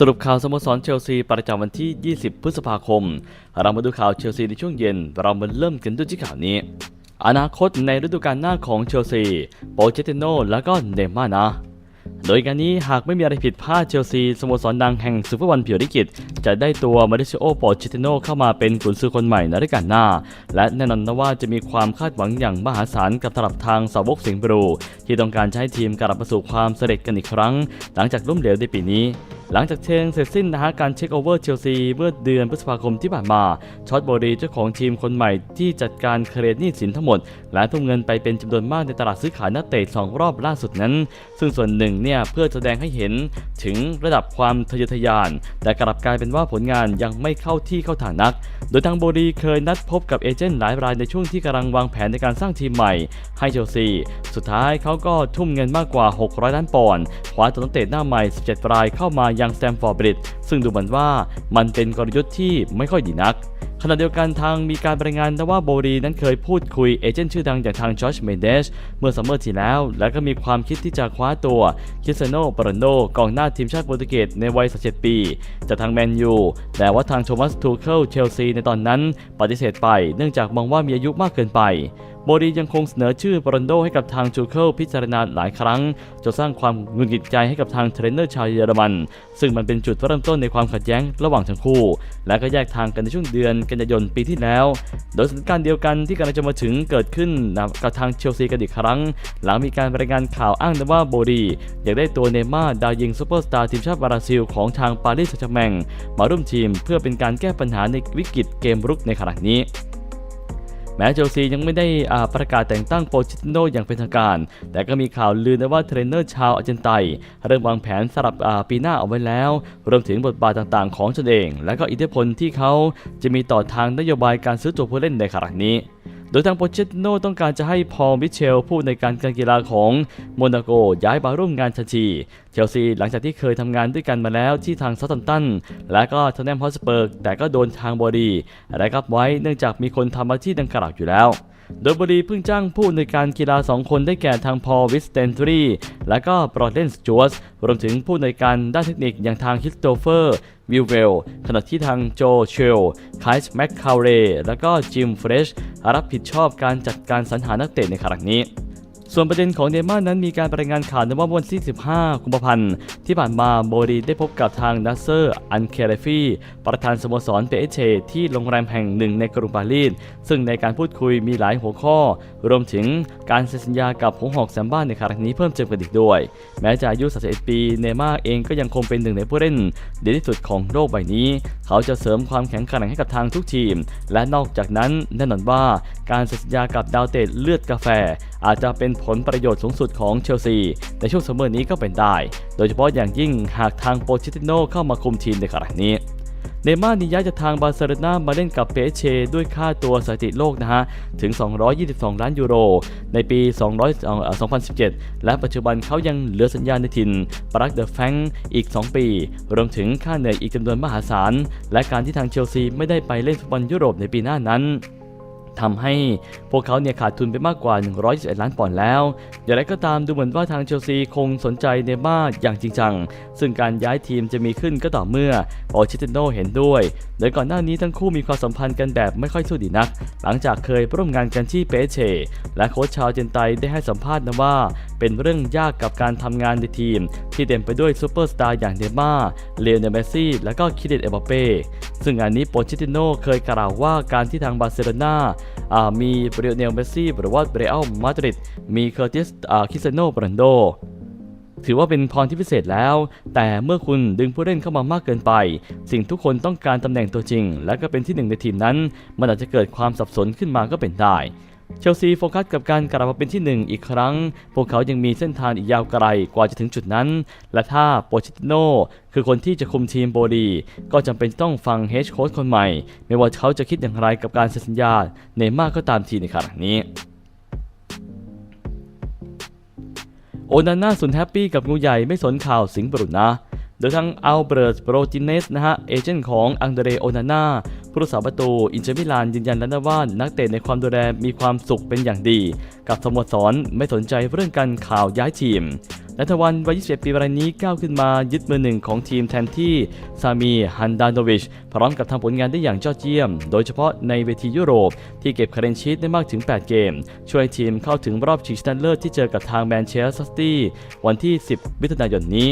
สรุปข่าวสโมสรเชลซีประจำวันที่ 20 พฤษภาคม เรามาดูข่าวเชลซีในช่วงเย็น เรามาเริ่มกันด้วยที่ข่าวนี้ อนาคตในฤดูกาลหน้าของเชลซี โปเชตติโนและก็เนม่านะ โดยการนี้หากไม่มีอะไรผิดพลาดเชลซีสโมสรดังแห่งซูเปอร์วันเพียวริกิตจะได้ตัวมาริซิโอโปเชตติโนเข้ามาเป็นกุนซือคนใหม่ในฤดูกาลหน้า และแน่นอนนะว่าจะมีความคาดหวังอย่างมหาศาลกับตลับทางสาวกสิงห์บรูที่ต้องการให้ทีมกลับมาสู่ความสำเร็จกันอีกครั้ง หลังจากล้มเหลวในปีนี้ หลังจากเชงเสร็จสิ้นนะฮะการเช็คโอเวอร์เชลซีเมื่อเดือนพฤษภาคมที่ผ่านมาช็อตโบรีเจ้าของทีมคนใหม่ที่จัดการเคลียร์หนี้สินทั้งหมด และทุ่มเงินไปเป็นจำนวนมากในตลาดซื้อขายนักเตะสองรอบล่าสุดนั้น ซึ่งส่วนหนึ่งเนี่ยเพื่อแสดงให้เห็นถึงระดับความทะเยอทะยาน แต่กลับกลายเป็นว่าผลงานยังไม่เข้าที่เข้าทางนัก โดยทางโบรีเคยนัดพบกับเอเจนต์หลายรายในช่วงที่กำลังวางแผนในการสร้างทีมใหม่ ให้เชลซี สุดท้ายเขาก็ทุ่มเงินมากกว่า 600 ล้านปอนด์คว้าตัวนักเตะหน้าใหม่ 17 รายเข้ามายังแตมฟอร์บริดจ์ซึ่งดูเหมือนว่ามันเป็นกลยุทธ์ที่ไม่ค่อยดีนัก ขณะเดียวกันทางมีการรายงานว่าโบรีนั้นเคยพูดคุยเอเจนต์ชื่อดังอย่างทางจอร์จเมเดสเมื่อซัมเมอร์ที่แล้ว และก็มีความคิดที่จะคว้าตัวคิสเซโนปรนโดกองหน้าทีมชาติโปรตุเกสในวัย17ปี จากทางแมนยูแต่ว่าทางโทมัสทูเคิลเชลซีในตอนนั้นปฏิเสธไป เนื่องจากมองว่ามีอายุมากเกินไปโบรียังคงเสนอชื่อปรนโดให้กับทางจูเคิลพิจารณาหลายครั้ง จนสร้างความหงุดหงิดใจให้กับทางเทรนเนอร์ชาวเยอรมัน ซึ่งมันเป็นจุดเริ่มต้นในความขัดแย้งระหว่างทั้งคู่ และก็แยกทางกันในช่วงเดือนกันยายนปีที่แล้ว โดยสถานการณ์เดียวกันที่กำลังจะมาถึงเกิดขึ้นกับทางเชลซีกันอีกครั้ง หลังมีการรายงานข่าวอ้างว่าโบรีอยากได้ตัวเนม่าดาวยิงซูเปอร์สตาร์ทีมชาติบราซิลของทางปารีสแซงต์แมงมาร่วมทีมเพื่อเป็นการแก้ปัญหาในวิกฤตเกมรุกในขณะนี้ แม้เชลซียังไม่ได้ประกาศแต่งตั้งโปชิตโนอย่างเป็นทางการ แต่ก็มีข่าวลือนะว่าเทรนเนอร์ชาวอาร์เจนไตเริ่มวางแผนสำหรับปีหน้าเอาไว้แล้ว รวมถึงบทบาทต่างๆ ของตนเอง และก็อิทธิพลที่เขาจะมีต่อทางนโยบายการซื้อตัวผู้เล่นในขณะนี้ โดยทางโปเชตโนต้องการจะให้พอลมิเชลผู้ในการการกีฬาของโมนาโกย้ายมาร่วมงานทันทีเชลซีหลังจากที่เคยทำงานด้วยกันมาแล้วที่ทางซัตตันตัน และก็ทอนแนมฮอสเปิร์กแต่ก็โดนทางบอดีและรับไว้เนื่องจากมีคนทำอาชีพดังกล่าวอยู่แล้วโดยบรีเพิ่งจ้างผู้ในการกีฬา 2 คนได้แก่ทางพอลวิสเตนทรี และก็บรอดเลนสจวสรวมถึงผู้ในการด้านเทคนิคอย่างทางคริสโตเฟอร์ วิลเวลขณะที่ทางโจเชลไคส์แมคคาเรและก็จิมเฟรชรับผิดชอบการจัดการสรรหานักเตะในครั้งนี้ ส่วนประเด็นของเนม่าร์นั้นมีการรายงานข่าวในว่าวันที่ 15 กุมภาพันธ์ ที่ผ่านมาโบรีได้พบกับทางนัสเซอร์ อันเคเรฟีประธานสโมสรเปเชที่โรงแรมแห่งหนึ่งในกรุงปารีส ซึ่งในการพูดคุยมีหลายหัวข้อ รวมถึงการเซ็นสัญญากับหงส์หอกแซมบ้านในครั้งนี้เพิ่มเติมกันอีกด้วย แม้จะอายุ 31 ปีเนม่าเองก็ยังคงเป็นหนึ่งในผู้เล่นดีที่สุดของโลกใบนี้ เขาจะเสริมความแข็งแกร่งให้กับทางทุกทีม และนอกจากนั้นแน่นอนว่าการเซ็นสัญญากับดาวเตะเลือดกาแฟ อาจจะเป็นผลประโยชน์สูงสุดของเชลซี ในช่วงซัมเมอร์นี้ก็เป็นได้ โดยเฉพาะอย่างยิ่งหากทางโปเชติโนเข้ามาคุมทีมในขณะนี้เนม่านี่ย้ายจากทางบาร์เซโลนามาเล่นกับเปเชด้วยค่าตัวสถิติโลกนะฮะ ถึง 222 ล้านยูโร ในปี 200 2017 และปัจจุบันเขายังเหลือสัญญาในถิ่นปรักเดอะแฟงอีก 2 ปี รวมถึงค่าเหนื่อยอีกจำนวนมหาศาล และการที่ทางเชลซีไม่ได้ไปเล่นฟุตบอลยุโรปในปีหน้านั้น ทำให้พวกเขาเนี่ยขาดทุนไปมากกว่า 121 ล้านปอนด์แล้ว อย่างไรก็ตามดูเหมือนว่าทางเชลซีคงสนใจเนย์ม่าอย่างจริงจัง ซึ่งการย้ายทีมจะมีขึ้นก็ต่อเมื่อโอชิติโนเห็นด้วย โดยก่อนหน้านี้ทั้งคู่มีความสัมพันธ์กันแบบไม่ค่อยสู้ดีนัก หลังจากเคยร่วมงานกันที่เปเชและโค้ชชาวเจนไตได้ให้สัมภาษณ์นะว่าเป็นเรื่องยากกับการทำงานในทีม ที่เต็มไปด้วยซูเปอร์สตาร์อย่างเนย์ม่าร์เลโอเนลเมซี่ และก็คิเดตเอมบัปเป้ซึ่งงานนี้โปเชติโนเคยกล่าวว่าการที่ทางบาร์เซโลนาามีเบรเนลเมซี่หรือว่าเบรอัลมาดริดมีเคอร์ติสคิสโนบรันโดถือว่าเป็นพรที่พิเศษแล้ว แต่เมื่อคุณดึงผู้เล่นเข้ามามากเกินไป สิ่งทุกคนต้องการตำแหน่งตัวจริง และก็เป็นที่หนึ่งในทีมนั้น มันอาจจะเกิดความสับสนขึ้นมาก็เป็นได้ เชลซีโฟกัสกับการกลับมาเป็นที่หนึ่งอีกครั้ง พวกเขายังมีเส้นทางอีกยาวไกลกว่าจะถึงจุดนั้น และถ้าโปเชติโนคือคนที่จะคุมทีมโบดี ก็จำเป็นต้องฟังเฮดโค้ชคนใหม่ ไม่ว่าเขาจะคิดอย่างไรกับการเซ็นสัญญาเนม่าก็ตามทีในขณะนี้โอนาน่าสุดแฮปปี้กับงูใหญ่ไม่สนข่าวสิงห์บรุษนะโดยทั้งอัลเบิร์ตโปรจินเนสนะฮะ เอเจนต์ของอังเดเรโอนาน่า ผู้รักษาประตูอินเตอร์มิลานยืนยันแล้วนะว่านักเตะในความดูแลมีความสุขเป็นอย่างดี กับสโมสรไม่สนใจเรื่องการข่าวย้ายทีมนัทวันวัย 21 ปีรายนี้ก้าวขึ้นมายึดมือหนึ่งของทีมแทนที่ซามีฮันดานโดวิช พร้อมกับทำผลงานได้อย่างยอดเยี่ยม โดยเฉพาะในเวทียุโรป ที่เก็บคะแนนชีตได้มากถึง 8 เกม ช่วยทีมเข้าถึงรอบชิงชนะเลิศที่เจอกับทางแมนเชสเตอร์ซิตี้วันที่ 10 มิถุนายนนี้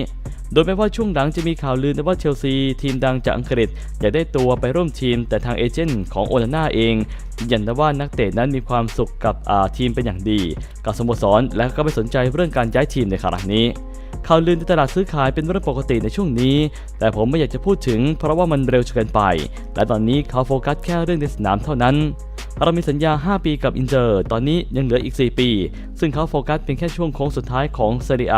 โดยแม้ว่าช่วงหลังจะมีข่าวลือนะว่าเชลซีทีมดังจากอังกฤษอยากได้ตัวไปร่วมทีม แต่ทางเอเจนต์ของโอนาน่าเองยันนะว่านักเตะนั้นมีความสุขกับทีมเป็นอย่างดี กับสโมสรและก็ไม่สนใจเรื่องการย้ายทีมในครั้งนี้ข่าวลือในตลาดซื้อขายเป็นเรื่องปกติในช่วงนี้ แต่ผมไม่อยากจะพูดถึงเพราะว่ามันเร็วจนเกินไป และตอนนี้เขาโฟกัสแค่เรื่องในสนามเท่านั้น เรามีสัญญา 5 ปีกับอินเตอร์ ตอนนี้ยังเหลืออีก 4 ปี ซึ่งเขาโฟกัสเพียงแค่ช่วงโค้งสุดท้ายของเซเรีย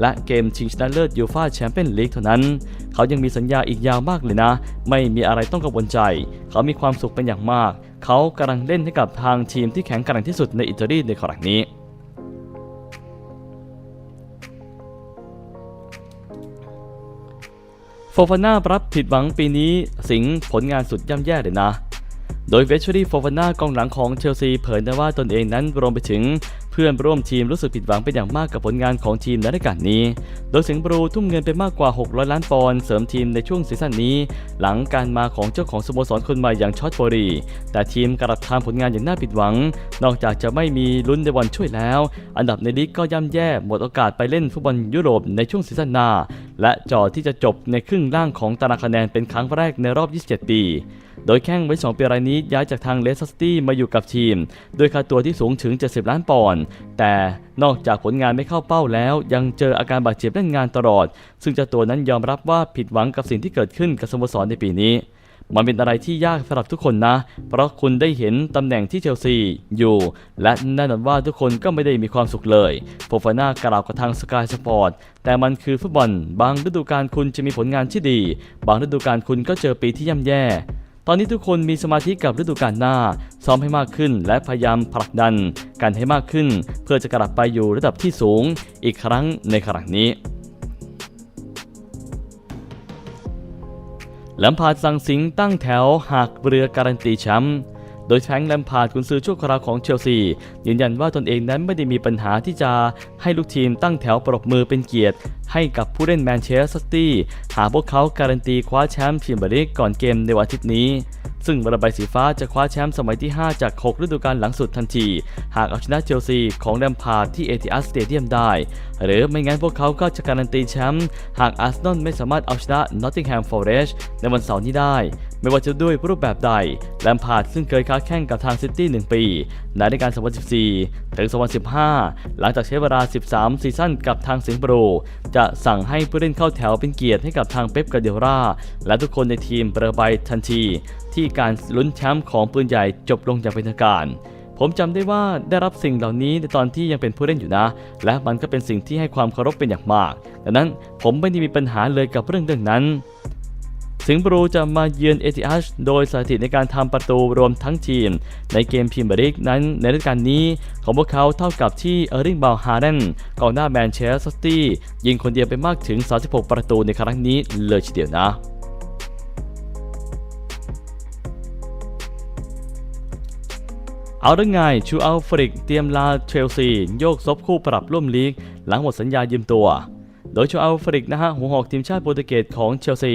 และเกมชิงชนะเลิศยูฟาแชมเปี้ยนลีกเท่านั้น เขายังมีสัญญาอีกยาวมากเลยนะ ไม่มีอะไรต้องกังวลใจ เขามีความสุขเป็นอย่างมาก เขากำลังเล่นให้กับทางทีมที่แข็งแกร่งที่สุดในอิตาลีในครั้งนี้โฟฟาน่ารับผิดหวังปีนี้สิงผลงานสุดย่ำแย่เลยนะ โดยเวชรี่โฟฟาน่ากองหลังของเชลซีเผยนะว่าตนเองนั้นรวมไปถึงเพื่อนร่วมทีมรู้สึกผิดหวังเป็นอย่างมากกับผลงานของทีมในรายการนี้ โดยสิงห์บรูทุ่มเงินไปมากกว่า 600 ล้านปอนด์เสริมทีมในช่วงซีซั่นนี้ หลังการมาของเจ้าของสโมสรคนใหม่อย่างชอตโบรี แต่ทีมกลับทำผลงานอย่างน่าผิดหวัง นอกจากจะไม่มีลุ้นในวันช่วยแล้ว อันดับในลีกก็ย่ำแย่หมดโอกาสไปเล่นฟุตบอลยุโรปในช่วงซีซั่นหน้า และจอที่จะจบในครึ่งล่างของตารางคะแนนเป็นครั้งแรกในรอบ 27 ปี โดยแข้งไว้ 2 ปีรายนี้ย้ายจากทางเลสเตอร์ซิตี้มาอยู่กับทีม โดยค่าตัวที่สูงถึง 70 ล้านปอนด์ แต่นอกจากผลงานไม่เข้าเป้าแล้ว ยังเจออาการบาดเจ็บเล่นงานตลอด ซึ่งเจ้าตัวนั้นยอมรับว่าผิดหวังกับสิ่งที่เกิดขึ้นกับสโมสรในปีนี้ มันเป็นอะไรที่ยากสำหรับทุกคนนะ เพราะคุณได้เห็นตำแหน่งที่เชลซีอยู่ และแน่นอนว่าทุกคนก็ไม่ได้มีความสุขเลยโฟฟาน่ากล่าวกับทางสกายสปอร์ตแต่มันคือฟุตบอล บางฤดูกาลคุณจะมีผลงานที่ดี บางฤดูกาลคุณก็เจอปีที่ย่ำแย่ตอนนี้ทุกคนมีสมาธิกับฤดูกาลหน้า ซ้อมให้มากขึ้นและพยายามผลักดัน กันให้มากขึ้น เพื่อจะกลับไปอยู่ระดับที่สูง อีกครั้งในครั้งนี้ แลมพาร์ดสั่งสิงตั้งแถวหากเรือการันตีแชมป์โดยแฟงแลมพาร์ดกุนซือชั่วคราวของเชลซี ยืนยันว่าตนเองนั้นไม่ได้มีปัญหาที่จะให้ลูกทีมตั้งแถวปรบมือเป็นเกียรติ ให้กับผู้เล่นแมนเชสเตอร์ซิตี้หากพวกเขาการันตีคว้าแชมป์พรีเมียร์ลีกก่อนเกมในวันอาทิตย์นี้ซึ่งระบายสีฟ้าจะคว้าแชมป์สมัยที่ 5 จาก 6 ฤดูกาลหลังสุดทันที หากเอาชนะเชลซีของแลมพาร์ดที่เอติอัสสเตเดียมได้ หรือไม่งั้นพวกเขาก็จะการันตีแชมป์หากอาร์เซนอลไม่สามารถเอาชนะนอตติงแฮมฟอร์เรสในวันเสาร์นี้ได้ ไม่ว่าจะด้วยรูปแบบใดแลมพาร์ดซึ่งเคยค้าแข่งกับทางซิตี้ 1 ปีในฤดูกาล2014 ถึง 2015 หลังจากใช้เวลา 13 ซีซั่นกับทางสิงห์โปร จะสั่งให้ผู้เล่นเข้าแถวเป็นเกียรติให้กับทางเป๊ปกาเดียราและทุกคนในทีมเประบายทันที ที่การลุ้นแชมป์ของปืนใหญ่จบลงอย่างเป็นทางการ ผมจำได้ว่าได้รับสิ่งเหล่านี้ในตอนที่ยังเป็นผู้เล่นอยู่นะ และมันก็เป็นสิ่งที่ให้ความเคารพเป็นอย่างมาก ดังนั้นผมไม่ได้มีปัญหาเลยกับเรื่องเรื่องนั้น สิงห์บรูจะมาเยือนเอติฮัชโดยสถิติในการทำประตูรวมทั้งทีม ในเกมพรีมียร์ลีกนั้นในฤดูกาลนี้ของพวกเขาเท่ากับที่เออร์ลิงบาวฮาร์เดนกองหน้าแมนเชสเตอร์ซิตี้ยิงคนเดียวไปมากถึง 36 ประตูในครั้งนี้เลยทีเดียวนะ เอาเรื่องไงชูอัลฟริกเตรียมลาเชลซี โยกซบคู่ปรับร่วมลีก หลังหมดสัญญายืมตัว โดยชูอัลฟริกนะฮะหัวหอกทีมชาติโปรตุเกสของเชลซี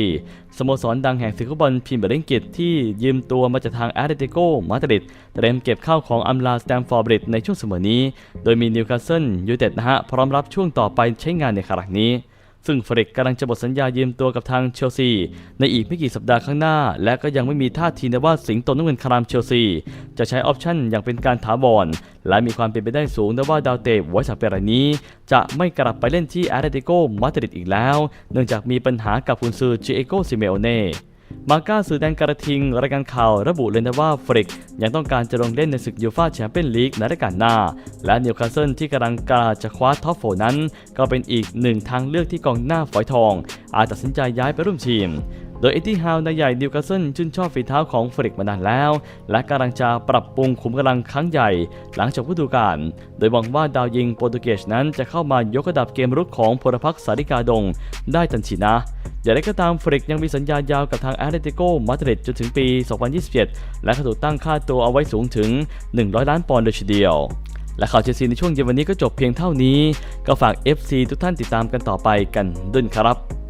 สโมสรดังแห่งศึกฟุตบอลพรีเมียร์ลีกอังกฤษที่ยืมตัวมาจากทางแอตเลติโกมาดริดเตรียมเก็บข้าวของอัมลาสแตมฟอร์บริดในช่วงเสมอนี้ โดยมีนิวคาสเซิลยูไนเต็ดนะฮะพร้อมรับช่วงต่อไปใช้งานในครั้งนี้ ซึ่งเฟริกกำลังจะหมดสัญญายืมตัวกับทางเชลซี ในอีกไม่กี่สัปดาห์ข้างหน้า และก็ยังไม่มีท่าทีนะว่าสิงโตน้ำเงินคารามเชลซี จะใช้ออปชั่นอย่างเป็นการถาวรและมีความเป็นไปได้สูงนะว่าดาวเตะไว้สักเปรายนี้ จะไม่กลับไปเล่นที่แอตเลติโกมาดริดอีกแล้ว เนื่องจากมีปัญหากับกุนซือจิเอโกซิเมโอเน่ มาก้าสื่อแดนกระทิงรายการข่าวระบุเลยนะว่าฟริก ยังต้องการจะลงเล่นในศึกยูฟ่าแชมเปี้ยนลีกในฤดูกาลหน้า และนิวคาสเซิลที่กำลังกาจะคว้าท็อปโฟนั้น ก็เป็นอีกหนึ่งทางเลือกที่กองหน้าฝอยทอง อาจตัดสินใจย้ายไปร่วมทีมโดยเอ็ดดี้ฮาวนายใหญ่นิวคาสเซิลชื่นชอบฝีเท้าของฟริกมานานแล้ว และกำลังจะปรับปรุงขุมกำลังครั้งใหญ่ หลังจบฤดูกาลโดยหวังว่าดาวยิงโปรตุเกสนั้นจะเข้ามายกระดับเกมรุกของพลพรรคสาริกาดงได้ทันทีนะ อย่างไรก็ตามเฟริกยังมีสัญญายาวกับทางแอตเลติโกมาดริดจนถึงปี 2027 และเขาถูกตั้งค่าตัวเอาไว้สูงถึง 100 ล้านปอนด์เลยเดียว และข่าวเชลซีในช่วงเย็นวันนี้ก็จบเพียงเท่านี้ ก็ฝาก FC ทุกท่านติดตามกันต่อไปกันด้วยครับ